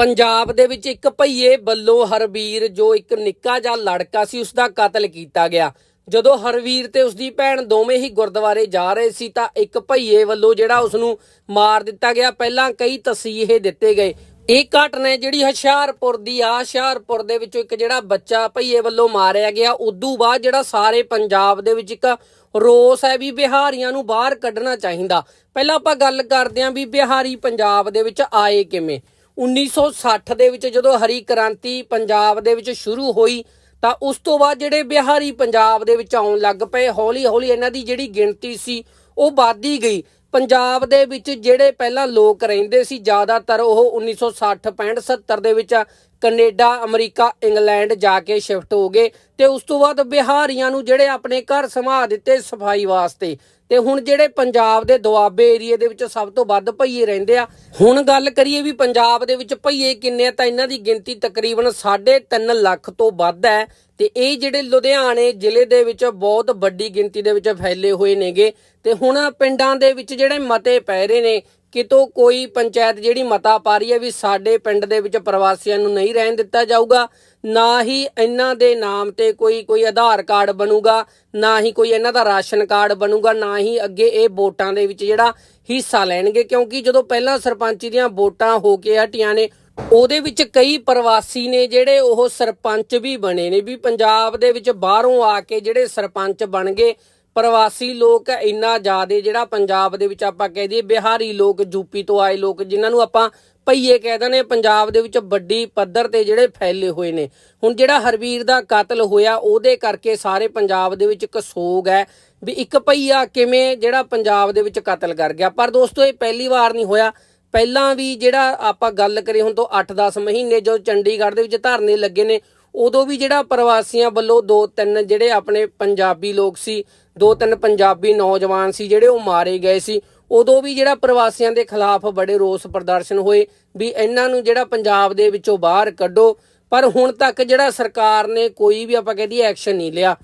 ਪੰਜਾਬ ਦੇ ਵਿੱਚ ਇੱਕ ਭਈਏ ਵੱਲੋਂ ਹਰਵੀਰ, ਜੋ ਇੱਕ ਨਿੱਕਾ ਜਿਹਾ ਲੜਕਾ ਸੀ ਉਸ ਦਾ ਕਤਲ ਕੀਤਾ ਗਿਆ। ਜਦੋਂ ਹਰਵੀਰ ਤੇ ਉਸ ਦੀ ਭੈਣ ਦੋਵੇਂ ਹੀ ਗੁਰਦੁਆਰੇ ਜਾ ਰਹੇ ਸੀ, ਤਾਂ ਇੱਕ ਭਈਏ ਵੱਲੋਂ ਜਿਹੜਾ ਉਸ ਨੂੰ ਮਾਰ ਦਿੱਤਾ ਗਿਆ। ਪਹਿਲਾਂ ਕਈ ਤਸੀਹੇ ਦਿੱਤੇ ਗਏ। ਇਹ ਘਟਨਾ ਜਿਹੜੀ ਹੁਸ਼ਿਆਰਪੁਰ ਦੀ ਆ, ਹੁਸ਼ਿਆਰਪੁਰ ਦੇ ਵਿੱਚੋਂ ਇੱਕ ਜਿਹੜਾ ਬੱਚਾ ਭਈਏ ਵੱਲੋਂ ਮਾਰਿਆ ਗਿਆ। ਉਦੋਂ ਬਾਅਦ ਜਿਹੜਾ ਸਾਰੇ ਪੰਜਾਬ ਦੇ ਵਿੱਚ ਇੱਕ ਰੋਸ ਹੈ ਵੀ ਬਿਹਾਰੀਆਂ ਨੂੰ ਬਾਹਰ ਕੱਢਣਾ ਚਾਹੀਦਾ। ਪਹਿਲਾਂ ਆਪਾਂ ਗੱਲ ਕਰਦੇ ਆਂ ਵੀ ਬਿਹਾਰੀ ਪੰਜਾਬ ਦੇ ਵਿੱਚ ਆਏ ਕਿਵੇਂ। 1960 ਦੇ ਵਿੱਚ ਜਦੋਂ ਹਰੀ ਕ੍ਰਾਂਤੀ ਪੰਜਾਬ ਦੇ ਵਿੱਚ ਸ਼ੁਰੂ ਹੋਈ, ਤਾਂ ਉਸ ਤੋਂ ਬਾਅਦ ਜਿਹੜੇ ਬਿਹਾਰੀ ਪੰਜਾਬ ਦੇ ਵਿੱਚ ਆਉਣ ਲੱਗ ਪਏ ਹੌਲੀ ਹੌਲੀ ਇਹਨਾਂ ਦੀ ਜਿਹੜੀ ਗਿਣਤੀ ਸੀ, ਉਹ ਵੱਧਦੀ ਗਈ। ਪੰਜਾਬ ਦੇ ਵਿੱਚ ਜਿਹੜੇ ਪਹਿਲਾਂ ਲੋਕ ਰਹਿੰਦੇ ਸੀ, ਜ਼ਿਆਦਾਤਰ ਉਹ 1960 65 70 ਦੇ ਵਿੱਚ ਕੈਨੇਡਾ, ਅਮਰੀਕਾ, ਇੰਗਲੈਂਡ ਜਾ ਕੇ ਸ਼ਿਫਟ ਹੋ ਗਏ ਤੇ ਉਸ ਤੋਂ ਬਾਅਦ ਬਿਹਾਰੀਆਂ ਨੂੰ ਜਿਹੜੇ ਆਪਣੇ ਘਰ ਸਮਾ ਦਿੱਤੇ ਸਫ਼ਾਈ ਵਾਸਤੇ। ਤੇ ਹੁਣ ਜਿਹੜੇ ਪੰਜਾਬ ਦੇ ਦੁਆਬੇ ਏਰੀਏ ਦੇ ਵਿੱਚ ਸਭ ਤੋਂ ਵੱਧ ਭਈਏ ਰਹਿੰਦੇ ਆ, ਹੁਣ ਗੱਲ ਕਰੀਏ ਵੀ ਪੰਜਾਬ ਦੇ ਵਿੱਚ ਭਈਏ ਕਿੰਨੇ ਆ, ਤਾਂ ਇਹਨਾਂ ਦੀ ਗਿਣਤੀ ਤਕਰੀਬਨ 3.5 ਲੱਖ ਤੋਂ ਵੱਧ ਹੈ। ਤੇ ਇਹ ਜਿਹੜੇ ਲੁਧਿਆਣੇ ਜ਼ਿਲ੍ਹੇ ਦੇ ਵਿੱਚ ਬਹੁਤ ਵੱਡੀ ਗਿਣਤੀ ਦੇ ਵਿੱਚ ਫੈਲੇ ਹੋਏ ਨੇਗੇ ਤੇ ਹੁਣ ਪਿੰਡਾਂ ਦੇ ਵਿੱਚ ਜਿਹੜੇ ਮਤੇ ਪੈ ਰਹੇ ਨੇ, ਕਿਤੋਂ ਕੋਈ ਪੰਚਾਇਤ ਜਿਹੜੀ ਮਤਾ ਪਾ ਰਹੀ ਹੈ ਵੀ ਸਾਡੇ ਪਿੰਡ ਦੇ ਵਿੱਚ ਪ੍ਰਵਾਸੀਆਂ ਨੂੰ ਨਹੀਂ ਰਹਿਣ ਦਿੱਤਾ ਜਾਊਗਾ, ਨਾ ਹੀ ਇਹਨਾਂ ਦੇ ਨਾਮ ਤੇ ਕੋਈ ਕੋਈ ਆਧਾਰ ਕਾਰਡ ਬਣੂਗਾ, ਨਾ ਹੀ ਕੋਈ ਇਹਨਾਂ ਦਾ ਰਾਸ਼ਨ ਕਾਰਡ ਬਣੂਗਾ, ਨਾ ਹੀ ਅੱਗੇ ਇਹ ਵੋਟਾਂ ਦੇ ਵਿੱਚ ਜਿਹੜਾ ਹਿੱਸਾ ਲੈਣਗੇ, ਕਿਉਂਕਿ ਜਦੋਂ ਪਹਿਲਾਂ ਸਰਪੰਚੀ ਦੀਆਂ ਵੋਟਾਂ ਹੋ ਕੇ ਹਟੀਆਂ ਨੇ ਉਹਦੇ ਵਿੱਚ ਕਈ ਪ੍ਰਵਾਸੀ ਨੇ ਜਿਹੜੇ ਉਹ ਸਰਪੰਚ ਵੀ ਬਣੇ ਨੇ, ਵੀ ਪੰਜਾਬ ਦੇ ਵਿੱਚ ਬਾਹਰੋਂ ਆ ਕੇ ਜਿਹੜੇ ਸਰਪੰਚ ਬਣ ਗਏ, ਪ੍ਰਵਾਸੀ ਲੋਕ ਇੰਨਾ ਜ਼ਿਆਦੇ ਜਿਹੜਾ ਪੰਜਾਬ ਦੇ ਵਿੱਚ ਆਪਾਂ ਕਹਿ ਦਈਏ ਬਿਹਾਰੀ ਲੋਕ ਯੂਪੀ ਤੋਂ ਆਏ ਲੋਕ ਜਿਨ੍ਹਾਂ ਨੂੰ ਆਪਾਂ ਭਈਏ ਕਹਿ ਦਿੰਦੇ ਨੇ ਪੰਜਾਬ ਦੇ ਵਿੱਚ ਵੱਡੀ ਪੱਧਰ ਤੇ ਜਿਹੜੇ ਫੈਲੇ ਹੋਏ ਨੇ। ਹੁਣ ਜਿਹੜਾ ਹਰਵੀਰ ਦਾ ਕਤਲ ਹੋਇਆ, ਉਹਦੇ ਕਰਕੇ ਸਾਰੇ ਪੰਜਾਬ ਦੇ ਵਿੱਚ ਇੱਕ ਸੋਗ ਹੈ ਵੀ ਇੱਕ ਭਈਆ ਕਿਵੇਂ ਜਿਹੜਾ ਪੰਜਾਬ ਦੇ ਵਿੱਚ ਕਤਲ ਕਰ ਗਿਆ। ਪਰ ਦੋਸਤੋ, ਇਹ ਪਹਿਲੀ ਵਾਰ ਨਹੀਂ ਹੋਇਆ। ਪਹਿਲਾਂ ਵੀ ਜਿਹੜਾ ਆਪਾਂ ਗੱਲ ਕਰੀਏ ਹੁਣ ਤੋਂ 8-10 ਮਹੀਨੇ ਜੋ ਚੰਡੀਗੜ੍ਹ ਦੇ ਵਿੱਚ ਧਰਨੇ ਲੱਗੇ ਨੇ, ਉਦੋਂ ਵੀ ਜਿਹੜਾ ਪ੍ਰਵਾਸੀਆਂ ਵੱਲੋਂ ਦੋ ਤਿੰਨ ਜਿਹੜੇ ਆਪਣੇ ਪੰਜਾਬੀ ਲੋਕ ਸੀ, ਦੋ ਤਿੰਨ ਪੰਜਾਬੀ ਨੌਜਵਾਨ ਸੀ ਜਿਹੜੇ ਉਹ ਮਾਰੇ ਗਏ ਸੀ, ਉਦੋਂ ਵੀ ਜਿਹੜਾ ਪ੍ਰਵਾਸੀਆਂ ਦੇ ਖਿਲਾਫ ਬੜੇ ਰੋਸ ਪ੍ਰਦਰਸ਼ਨ ਹੋਏ ਵੀ ਇਹਨਾਂ ਨੂੰ ਜਿਹੜਾ ਪੰਜਾਬ ਦੇ ਵਿੱਚੋਂ ਬਾਹਰ ਕੱਢੋ, ਪਰ ਹੁਣ ਤੱਕ ਜਿਹੜਾ ਸਰਕਾਰ ਨੇ ਕੋਈ ਵੀ ਆਪਾਂ ਕਹਦੀ ਐਕਸ਼ਨ ਨਹੀਂ ਲਿਆ।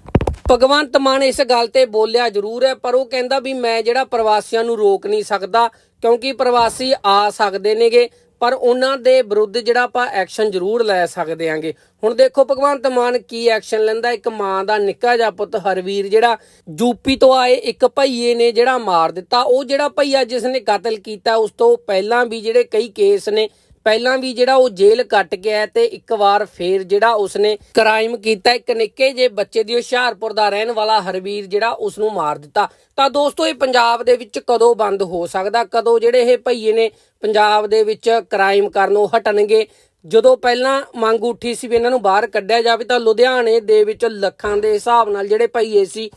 ਭਗਵੰਤ ਮਾਨ ਇਸ ਗੱਲ ਤੇ ਬੋਲਿਆ ਜ਼ਰੂਰ ਹੈ, ਪਰ ਉਹ ਕਹਿੰਦਾ ਵੀ ਮੈਂ ਜਿਹੜਾ ਪ੍ਰਵਾਸੀਆਂ ਨੂੰ ਰੋਕ ਨਹੀਂ ਸਕਦਾ, ਕਿਉਂਕਿ ਪ੍ਰਵਾਸੀ ਆ ਸਕਦੇ ਨੇਗੇ, ਪਰ ਉਹਨਾਂ ਦੇ ਵਿਰੁੱਧ ਜਿਹੜਾ ਆਪਾਂ ਐਕਸ਼ਨ ਜ਼ਰੂਰ ਲੈ ਸਕਦੇ ਆਂਗੇ। ਹੁਣ ਦੇਖੋ ਭਗਵੰਤ ਮਾਨ ਕੀ ਐਕਸ਼ਨ ਲੈਂਦਾ, ਇੱਕ ਮਾਂ ਦਾ ਨਿੱਕਾ ਜਿਹਾ ਪੁੱਤ ਹਰਵੀਰ ਜਿਹੜਾ ਯੂਪੀ ਤੋਂ ਆਏ ਇੱਕ ਭਈਏ ਨੇ ਜਿਹੜਾ ਮਾਰ ਦਿੱਤਾ, ਉਹ ਜਿਹੜਾ ਭਈਆ ਜਿਸ ਨੇ ਕਤਲ ਕੀਤਾ, ਉਸ ਤੋਂ ਪਹਿਲਾਂ ਵੀ ਜਿਹੜੇ ਕਈ ਕੇਸ ਨੇ ਪਹਿਲਾਂ ਵੀ ਜਿਹੜਾ ਉਹ ਜੇਲ੍ਹ ਕੱਟ ਕੇ ਤੇ ਇੱਕ ਵਾਰ ਫੇਰ ਜਿਹੜਾ ਉਸਨੇ ਕ੍ਰਾਈਮ ਕੀਤਾ, ਇੱਕ ਨਿੱਕੇ ਜੇ ਬੱਚੇ ਦੀ ਹੁਸ਼ਿਆਰਪੁਰ ਦਾ ਰਹਿਣ ਵਾਲਾ ਹਰਵੀਰ ਜਿਹੜਾ ਉਸ ਨੂੰ ਮਾਰ ਦਿੱਤਾ। ਤਾਂ ਦੋਸਤੋ, ਇਹ ਪੰਜਾਬ ਦੇ ਵਿੱਚ ਕਦੋਂ ਬੰਦ ਹੋ ਸਕਦਾ? ਕਦੋਂ ਜਿਹੜੇ ਇਹ ਭਈਏ ਨੇ ਪੰਜਾਬ ਦੇ ਵਿੱਚ ਕ੍ਰਾਈਮ ਕਰਨੋਂ ਹਟਣਗੇ? ਜਦੋਂ ਪਹਿਲਾਂ ਮੰਗ ਉੱਠੀ ਸੀ ਵੀ ਇਹਨਾਂ ਨੂੰ ਬਾਹਰ ਕੱਢਿਆ ਜਾਵੇ, ਤਾਂ ਲੁਧਿਆਣੇ ਦੇ ਵਿੱਚ ਲੱਖਾਂ ਦੇ ਹਿਸਾਬ ਨਾਲ ਜਿਹੜੇ ਭਈਏ ਸੀ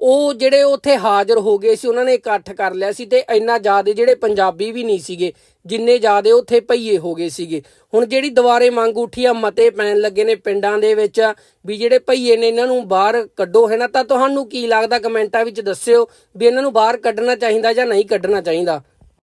ਉਹ ਜਿਹੜੇ ਉੱਥੇ ਹਾਜ਼ਰ ਹੋ ਗਏ ਸੀ, ਉਹਨਾਂ ਨੇ ਇਕੱਠ ਕਰ ਲਿਆ ਸੀ ਤੇ ਇੰਨਾ ਜ਼ਿਆਦਾ ਜਿਹੜੇ ਪੰਜਾਬੀ ਵੀ ਨਹੀਂ ਸੀਗੇ, ਜਿੰਨੇ ਜ਼ਿਆਦਾ ਉੱਥੇ ਭਈਏ ਹੋ ਗਏ ਸੀਗੇ। ਹੁਣ ਜਿਹੜੀ ਦੁਬਾਰੇ ਮੰਗ ਉੱਠੀ ਆ, ਮਤੇ ਪੈਣ ਲੱਗੇ ਨੇ ਪਿੰਡਾਂ ਦੇ ਵਿੱਚ ਵੀ ਜਿਹੜੇ ਭਈਏ ਨੇ ਇਹਨਾਂ ਨੂੰ ਬਾਹਰ ਕੱਢੋ, ਹੈ ਨਾ? ਤਾਂ ਤੁਹਾਨੂੰ ਕੀ ਲੱਗਦਾ ਕਮੈਂਟਾਂ ਵਿੱਚ ਦੱਸਿਓ ਵੀ ਇਹਨਾਂ ਨੂੰ ਬਾਹਰ ਕੱਢਣਾ ਚਾਹੀਦਾ ਜਾਂ ਨਹੀਂ ਕੱਢਣਾ ਚਾਹੀਦਾ?